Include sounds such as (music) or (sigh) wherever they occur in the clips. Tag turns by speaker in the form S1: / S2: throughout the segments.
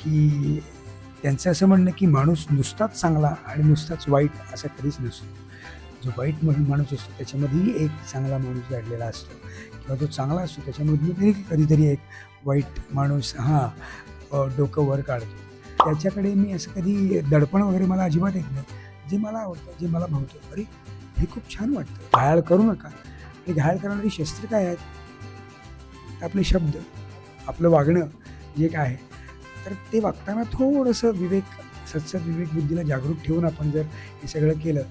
S1: की त्यांचं असं म्हणणं की माणूस नुसताच चांगला आणि नुसताच वाईट असा कधीच नसतो. जो वाईट म्हणून माणूस असतो त्याच्यामध्येही एक चांगला माणूस घडलेला असतो. किंवा जो चांगला असतो त्याच्यामध्ये तरी कधीतरी एक वाईट माणूस हा डोकं वर काढतो. त्याच्याकडे मी असं कधी दडपण वगैरे मला अजिबात येत नाही. जे मला आवडतं जे मला भावतं अरे हे खूप छान वाटतं. घायाळ करू नका. आणि घायाळ करणारी शस्त्र काय आहेत? आपले शब्द आपलं वागणं जे काय आहे तर ते वागताना थोडंसं विवेक सत्सद विवेक बुद्धीला जागरूक ठेवून आपण जर हे सगळं केलं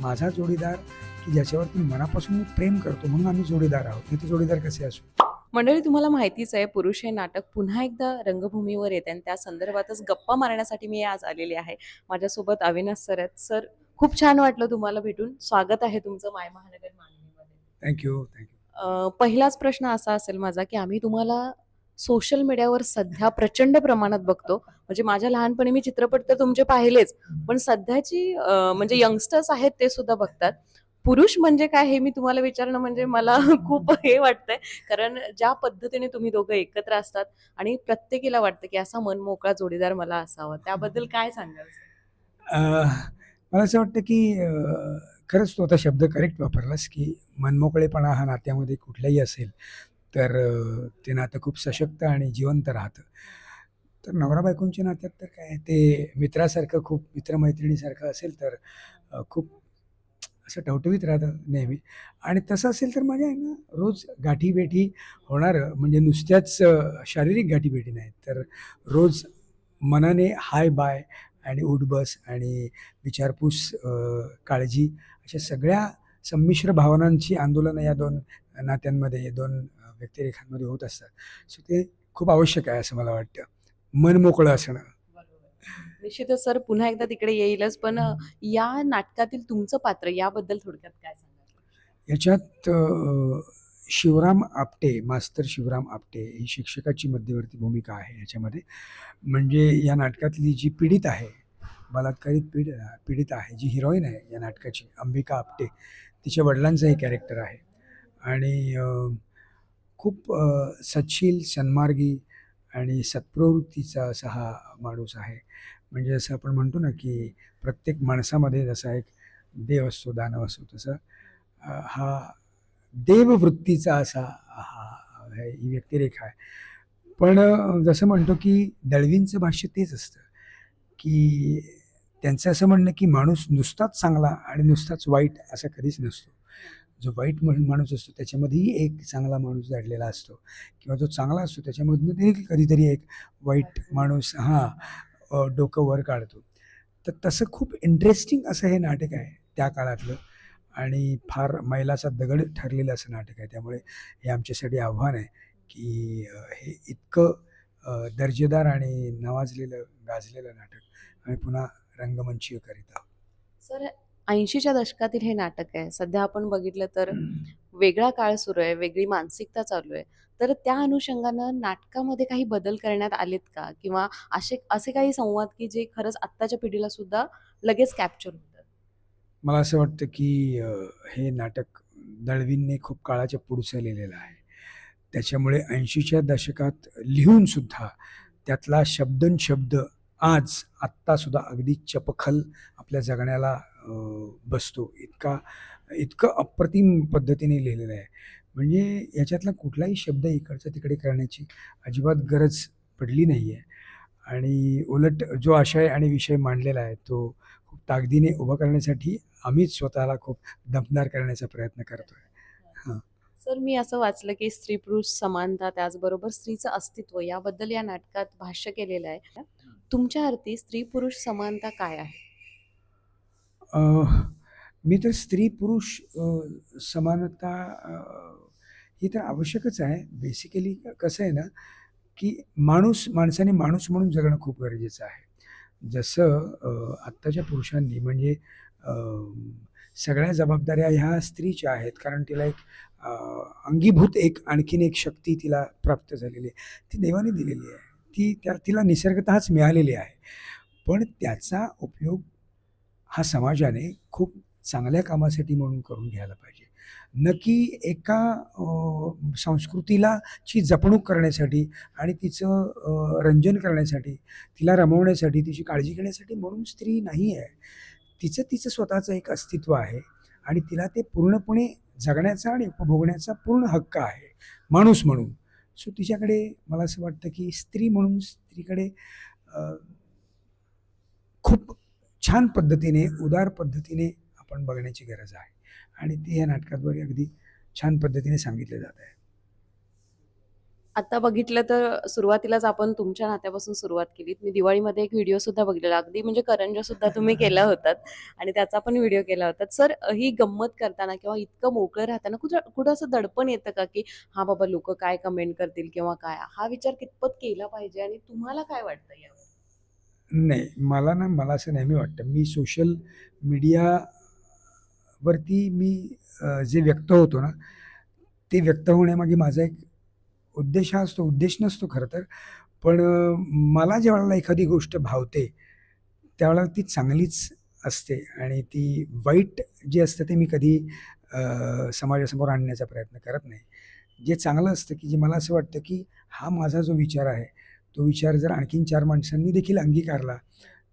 S1: माझा जोडीदार की ज्याच्यावरती मनापासून मी प्रेम करतो म्हणून आम्ही जोडीदार आहोत. नाही तर जोडीदार कसे असू?
S2: मंडळी तुम्हाला माहितीच आहे पुरुष हे नाटक पुन्हा एकदा रंगभूमीवर येते आणि त्या संदर्भातच गप्पा मारण्यासाठी मी आज आलेली आहे. माझ्यासोबत अविनाश सर आहेत. सर खूप छान वाटलं तुम्हाला भेटून. स्वागत आहे तुमचं माय महानगर मालिकेमध्ये
S1: थँक्यू थँक्यू
S2: पहिलाच प्रश्न असा असेल माझा की आम्ही तुम्हाला सोशल मीडियावर सध्या प्रचंड प्रमाणात बघतो. म्हणजे माझ्या लहानपणी मी चित्रपट तर तुमचे पाहिलेच पण सध्याची म्हणजे यंगस्टर्स आहेत ते सुद्धा बघतात. पुरुष म्हणजे काय हे मी तुम्हाला विचारणं म्हणजे मला (laughs) खूप हे वाटतंय. कारण ज्या पद्धतीने तुम्ही दोघं एकत्र असतात आणि प्रत्येकीला वाटतं की असा मन मोकळा जोडीदार मला असावा. त्याबद्दल काय सांगाल?
S1: मला असं वाटतं की खरंच तो आता शब्द करेक्ट वापरलास की मनमोकळेपणा हा नात्यामध्ये कुठलाही असेल तर ते नातं खूप सशक्त आणि जिवंत राहतं. तर नवरा बायकोंच्या नात्यात तर काय ते मित्रासारखं खूप मित्रमैत्रिणीसारखं असेल तर खूप असं टवटवीत राहतं नेहमी. आणि तसं असेल तर माझ्या आहे ना रोज गाठीभेटी होणारं म्हणजे नुसत्याच शारीरिक गाठीभेटी नाहीत. तर रोज मनाने हाय बाय आणि उठबस आणि विचारपूस काळजी अशा सगळ्या संमिश्र भावनांची आंदोलनं या दोन नात्यांमध्ये दोन व्यक्तिरेखांमध्ये होत असतात. सो ते खूप आवश्यक आहे असं मला वाटतं. मन मोकळं असणं.
S2: निश्चितच सर पुन्हा एकदा तिकडे येईलच पण या नाटकातील तुमचं पात्र याबद्दल थोडक्यात काय सांगाल?
S1: याच्यात शिवराम आपटे मास्तर शिवराम आपटे ही शिक्षकाची मध्यवर्ती भूमिका आहे याच्यामध्ये. म्हणजे या नाटकातली जी पीडित आहे बलात्कारित पीड पीडित आहे जी हिरोईन आहे या नाटकाची अंबिका आपटे तिच्या वडिलांचं हे कॅरेक्टर आहे. आणि खूप सचशील सन्मार्गी आणि सत्प्रवृत्तीचा असा हा माणूस आहे. म्हणजे असं आपण म्हणतो ना की प्रत्येक माणसामध्ये जसा एक देव असतो दानव असतो तसं हा देववृत्तीचा असा हा हे- ही व्यक्तिरेखा आहे. पण जसं म्हणतो की दळवींचं भाष्य तेच असतं की त्यांचं असं म्हणणं की माणूस नुसताच चांगला आणि नुसताच वाईट असा कधीच नसतो. जो वाईट म्हणून माणूस असतो त्याच्यामध्येही एक चांगला माणूस दडलेला असतो. किंवा जो चांगला असतो त्याच्यामधून देखील कधीतरी एक वाईट माणूस हां डोकं वर काढतो. तर तसं खूप इंटरेस्टिंग असं हे नाटक आहे त्या काळातलं. आणि फार मैलाचा दगड ठरलेलं असं नाटक आहे. त्यामुळे हे आमच्यासाठी आव्हान आहे की हे इतकं दर्जेदार आणि नवाजलेलं गाजलेलं नाटक आम्ही पुन्हा रंगमंचीय करीत आहोत.
S2: सर ऐंशीच्या दशकातील हे नाटक आहे. सध्या आपण बघितलं तर वेगळा काळ सुरू आहे वेगळी मानसिकता चालू आहे. तर त्या अनुषंगानं नाटकामध्ये काही बदल करण्यात आलेत का? किंवा असे असे काही संवाद की जे खरंच आत्ताच्या पिढीला सुद्धा लगेच कॅप्चर होतात?
S1: मला असं वाटतं की हे नाटक दळवींनी खूप काळाच्या पुढचं लिहिलेलं आहे. त्याच्यामुळे ऐंशीच्या दशकात लिहूनसुद्धा त्यातला शब्दन शब्द आज आत्तासुद्धा अगदी चपखल आपल्या जगण्याला बसतो. इतका इतकं अप्रतिम पद्धतीने लिहिलेलं आहे. म्हणजे याच्यातला कुठलाही शब्द इकडचा तिकडे करण्याची अजिबात गरज पडली नाही आहे आणि उलट जो आशय आणि विषय मांडलेला आहे तो खूप ताकदीने उभा करण्यासाठी आम्हीच स्वतःला खूप दमदार करण्याचा प्रयत्न करतो आहे
S2: सर मी असं वाचलं की स्त्री पुरुष समानता त्याचबरोबर स्त्रीचं अस्तित्व याबद्दल या नाटकात भाष्य केलेलं आहे. तुमच्या अर्थी स्त्री पुरुष समानता काय आहे?
S1: मी तर स्त्री पुरुष समानता ही तर आवश्यकच आहे. बेसिकली कसं आहे ना की माणूस माणसाने माणूस म्हणून जगणं खूप गरजेचं आहे. जसं आत्ताच्या पुरुषांनी म्हणजे सगळ्या जबाबदाऱ्या ह्या स्त्रीच्या आहेत. कारण तिला एक अंगीभूत एक आणखीन एक शक्ती तिला प्राप्त झालेली आहे. ती देवाने दिलेली आहे. ती त्या तिला निसर्गतःच मिळालेली आहे. पण त्याचा उपयोग हा समाजाने खूप चांगल्या कामासाठी म्हणून करून घ्यायला पाहिजे. नक्की एका संस्कृतीला ची जपणूक करण्यासाठी आणि तिचं रंजन करण्यासाठी तिला रमवण्यासाठी तिची काळजी घेण्यासाठी म्हणून स्त्री नाही आहे. तिचं तिचं स्वतःचं एक अस्तित्व आहे आणि तिला ते पूर्णपणे जगण्याचा आणि उपभोगण्याचा पूर्ण हक्क आहे. माणूस म्हणून. सो तिच्याकडे मला असं वाटतं की स्त्री म्हणून स्त्रीकडे खूप छान पद्धतीने उदार पद्धतीने आपण बघण्याची गरज आहे. आणि ते या नाटकाद्वारे अगदी छान पद्धतीने सांगितले जात आहे.
S2: आता बघितलं तर सुरुवातीलाच आपण तुमच्या नात्यापासून सुरुवात केली मी दिवाळीमध्ये एक व्हिडिओ सुद्धा बघितलेला. अगदी म्हणजे करंजा सुद्धा तुम्ही केला होतात. आणि त्याचा पण व्हिडिओ केला होता. सर ही गंमत करताना किंवा इतकं मोकळं राहताना कुठं कुठं असं दडपण येतं का की हा बाबा लोक काय कमेंट करतील किंवा काय? हा विचार कितपत केला पाहिजे आणि तुम्हाला काय वाटतं यावर?
S1: नाही मला ना मला असं नेहमी वाटतं. मी सोशल मीडियावरती मी जे व्यक्त होतो ना ते व्यक्त होण्यामागे माझा एक उद्देश हा असतो उद्देश नसतो खरं तर. पण मला मला ज्यावेळेला एखादी गोष्ट भावते त्यावेळेला ती चांगलीच असते आणि ती वाईट जे असतं ते मी कधी समाजासमोर आणण्याचा प्रयत्न करत नाही. जे चांगलं असतं की जे मला असं वाटतं की हा माझा जो विचार आहे तो विचार जर आणखीन चार माणसांनी देखील अंगीकारला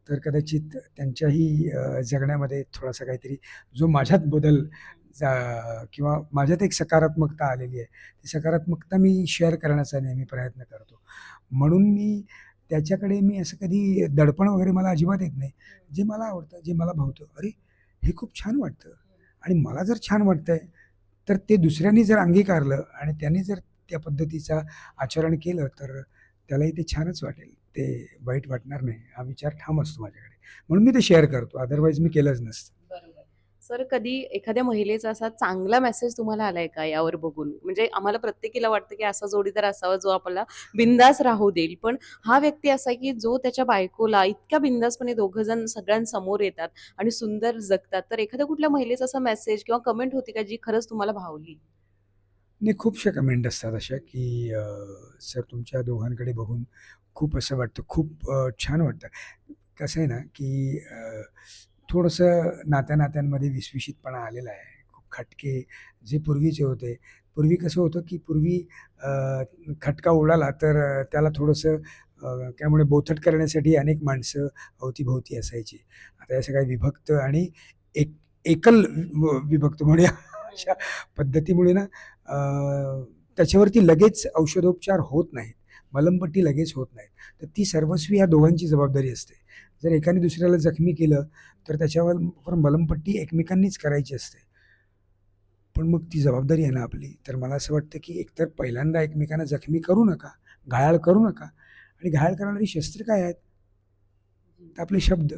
S1: तर कदाचित त्यांच्याही जगण्यामध्ये थोडासा काहीतरी जो माझ्यात बदल किंवा माझ्यात एक सकारात्मकता आलेली आहे. ती सकारात्मकता मी शेअर करण्याचा नेहमी प्रयत्न करतो. म्हणून मी त्याच्याकडे मी असं कधी दडपण वगैरे मला अजिबात येत नाही. जे मला आवडतं जे मला भावतं अरे हे खूप छान वाटतं. आणि मला जर छान वाटतंय तर ते दुसऱ्यांनी जर अंगीकारलं आणि त्यांनी जर त्या पद्धतीचा आचरण केलं तर त्यालाही ते छानच वाटेल. ते वाईट वाटणार नाही. हा विचार ठाम असतो माझ्याकडे. म्हणून मी ते शेअर करतो. अदरवाईज मी केलंच नसतं.
S2: सर कधी एखाद्या महिलेचा असा चांगला मेसेज तुम्हाला आलाय का यावर बघून? म्हणजे आम्हाला प्रत्येकीला वाटतं की असा जोडीदार असावा जो आपल्याला बिंदास राहू देईल. पण हा व्यक्ती असा आहे की जो त्याच्या बायकोला इतक्या बिंदासपणे दोघं जण सगळ्यांसमोर येतात आणि सुंदर जगतात. तर एखाद्या कुठल्या महिलेचा असा मेसेज किंवा कमेंट होती का जी खरंच तुम्हाला भावली?
S1: नाही खूपशा कमेंट असतात अशा की सर तुमच्या दोघांकडे बघून खूप असं वाटतं. खूप छान वाटतं. कसं आहे ना की थोडंसं नात्या नात्यांमध्ये विसविशीतपणा आलेला आहे. खूप खटके जे पूर्वीचे होते. पूर्वी कसं होतं की पूर्वी खटका उडाला तर त्याला थोडंसं त्यामुळे बोथट करण्यासाठी अनेक माणसं अवतीभोवती असायची. आता या सगळ्या विभक्त आणि एक एकल विभक्त म्हणूया अशा पद्धतीमुळे ना त्याच्यावरती लगेच औषधोपचार होत नाहीत. मलमपट्टी लगेच होत नाहीत. तर ती सर्वस्वी ह्या दोघांची जबाबदारी असते. जर एकाने दुसऱ्याला जखमी केलं तर त्याच्यावर मलमपट्टी एकमेकांनीच करायची असते. पण मग ती जबाबदारी आहे ना आपली. तर मला असं वाटतं की एकतर पहिल्यांदा एकमेकांना जखमी करू नका घायाळ करू नका. आणि घायाळ करणारी शस्त्र काय आहेत? तर आपले शब्द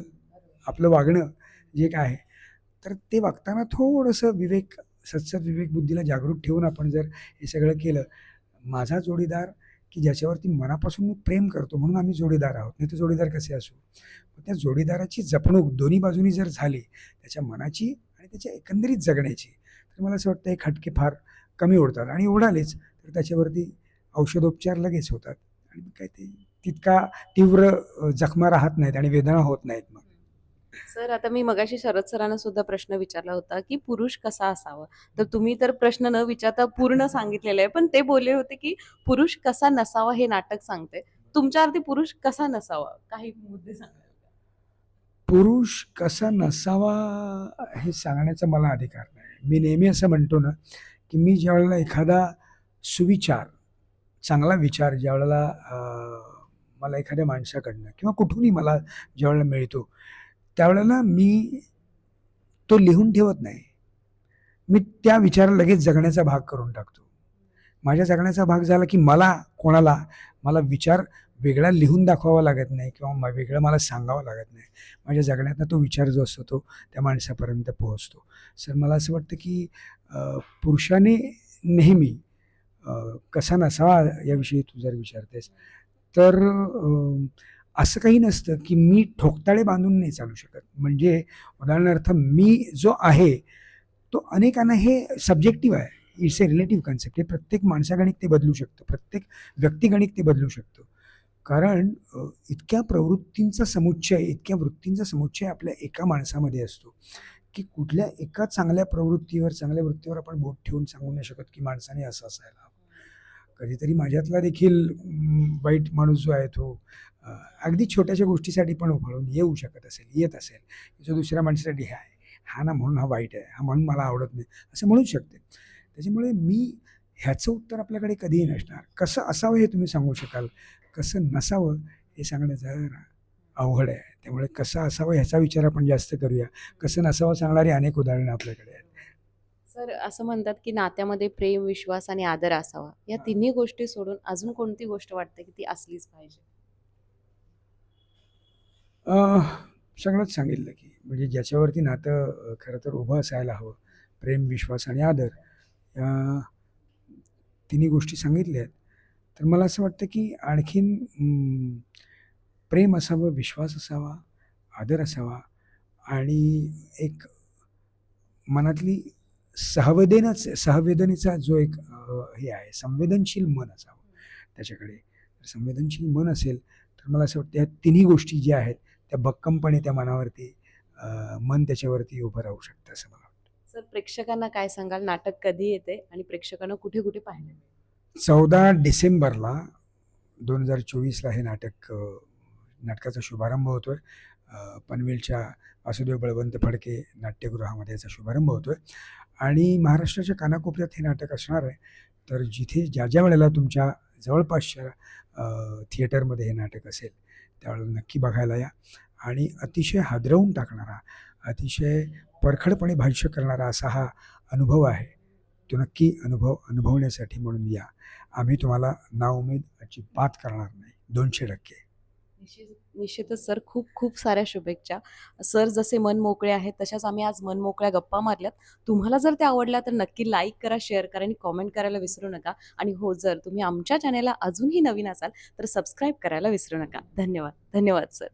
S1: आपलं वागणं जे काय आहे. तर ते वागताना थोडंसं विवेक सत्सद विवेक बुद्धीला जागरूक ठेवून आपण जर हे सगळं केलं. माझा जोडीदार की ज्याच्यावरती मनापासून मी प्रेम करतो म्हणून आम्ही जोडीदार आहोत. नाही तर जोडीदार कसे असू? त्या जोडीदाराची जपणूक दोन्ही बाजूनी जर झाली त्याच्या मनाची आणि त्याच्या एकंदरीत जगण्याची तर मला असं वाटतं हे खटके फार कमी उडतात आणि उडालेच तर त्याच्यावरती औषधोपचार लगेच होतात. आणि काय ते तितका तीव्र जखमा राहत नाहीत आणि वेदना होत नाहीत मग.
S2: सर आता मी मगाशी शरद सरांना सुद्धा प्रश्न विचारला होता की पुरुष कसा असावा? तर तुम्ही तर प्रश्न न विचारता पूर्ण सांगितलेला आहे पण ते बोलले होते की पुरुष कसा नसावा हे नाटक सांगते तुमच्या अर्थी पुरुष कसा नसावा? काही मुद्दे सांगा
S1: पुरुष कसा नसावा हे सांगण्याचा मला अधिकार नाही. मी नेहमी असं म्हणतो ना की मी ज्यावेळेला एखादा सुविचार चांगला विचार ज्यावेळेला मला एखाद्या माणसाकडनं किंवा कुठूनही मला ज्यावेळेला मिळतो त्यावेळेला मी तो लिहून ठेवत नाही. मी त्या विचार लगेच जगण्याचा भाग करून टाकतो. माझ्या जगण्याचा भाग झाला की मला कोणाला मला विचार वेगळा लिहून दाखवावा लागत नाही किंवा वेगळं मला सांगावं लागत नाही. माझ्या जगण्यातनं तो विचार जो असतो तो त्या माणसापर्यंत पोहोचतो. सर मला असं वाटतं की पुरुषाने नेहमी कसा नसावा याविषयी तू जर विचारतेस तर असं काही नसतं की मी ठोकताळे बांधून नाही चालू शकत. म्हणजे उदाहरणार्थ मी जो आहे तो अनेकांना हे सब्जेक्टिव्ह आहे. इट्स ए रिलेटिव्ह कन्सेप्ट हे प्रत्येक माणसागणिक ते बदलू शकतं. प्रत्येक व्यक्तिगणिक ते बदलू शकतं. कारण इतक्या प्रवृत्तींचा समुच्चय इतक्या वृत्तींचा समुच्चय आपल्या एका माणसामध्ये असतो की कुठल्या एका चांगल्या प्रवृत्तीवर चांगल्या वृत्तीवर आपण बोट ठेवून सांगू नाही शकत की माणसाने असं असायला हवं. कधीतरी माझ्यातला देखील वाईट माणूस जो आहे तो अगदी छोट्याशा गोष्टीसाठी पण उफाळून येऊ शकत असेल येत असेल. जो दुसऱ्या माणसासाठी हा आहे हा ना म्हणून हा वाईट आहे हा म्हणून मला आवडत नाही असं म्हणू शकते. त्याच्यामुळे मी ह्याचं उत्तर आपल्याकडे कधीही नसणार. कसं असावं हे तुम्ही सांगू शकाल. कसं नसावं हे सांगणं जरा अवघड आहे. त्यामुळे कसं असावं ह्याचा विचार आपण जास्त करूया. कसं नसावं सांगणारी अनेक उदाहरणं आपल्याकडे आहेत.
S2: सर असं म्हणतात की नात्यामध्ये प्रेम विश्वास आणि आदर असावा. या
S1: हा.
S2: तिन्ही गोष्टी सोडून अजून कोणती गोष्ट वाटते की ती असलीच पाहिजे?
S1: अं, सगळंच सांगितलं की म्हणजे ज्याच्यावरती नातं अं, खरं तर उभं असायला हवं प्रेम विश्वास आणि आदर. या तिन्ही गोष्टी सांगितल्या आहेत. तर मला असं वाटतं की आणखीन अं, प्रेम असावं विश्वास असावा आदर असावा आणि एक मनातली सहवेदनाच सहवेदनेचा जो एक हे आहे संवेदनशील मन असावं. त्याच्याकडे तर संवेदनशील मन असेल तर मला असं वाटतं या तिन्ही गोष्टी ज्या आहेत त्या भक्कमपणे त्या मनावरती मन त्याच्यावरती उभं राहू शकतं असं मला वाटतं.
S2: सर प्रेक्षकांना काय सांगाल? नाटक कधी येते आणि प्रेक्षकांना कुठे कुठे पाहिले
S1: चौदा डिसेंबरला दोन हजार चोवीसला हे नाटक नाटकाचा शुभारंभ होतो आहे पनवेलच्या वासुदेव बळवंत फडके नाट्यगृहामध्ये याचा शुभारंभ होतो आहे आणि महाराष्ट्राच्या कानाकोपऱ्यात हे नाटक असणार आहे. तर जिथे ज्या ज्या वेळेला तुमच्या जवळपासच्या थिएटरमध्ये हे नाटक असेल त्यावेळेला नक्की बघायला या. आणि अतिशय हादरवून टाकणारा अतिशय परखडपणे भाष्य करणारा असा हा अनुभव आहे. तो नक्की अनुभव अनुभवण्यासाठी म्हणून या. आम्ही तुम्हाला नाउमेद अजिबात करणार नाही. दोनशे टक्के.
S2: निश्चितच सर खूप खूप साऱ्या शुभेच्छा. सर जसे मन मोकळे आहेत तशाच आम्ही आज मन मोकळ्या गप्पा मारल्यात. तुम्हाला जर त्या आवडल्या तर नक्की लाईक करा शेअर करा आणि कॉमेंट करायला विसरू नका. आणि हो जर तुम्ही आमच्या चॅनेलला अजूनही नवीन असाल तर सबस्क्राईब करायला विसरू नका. धन्यवाद. धन्यवाद सर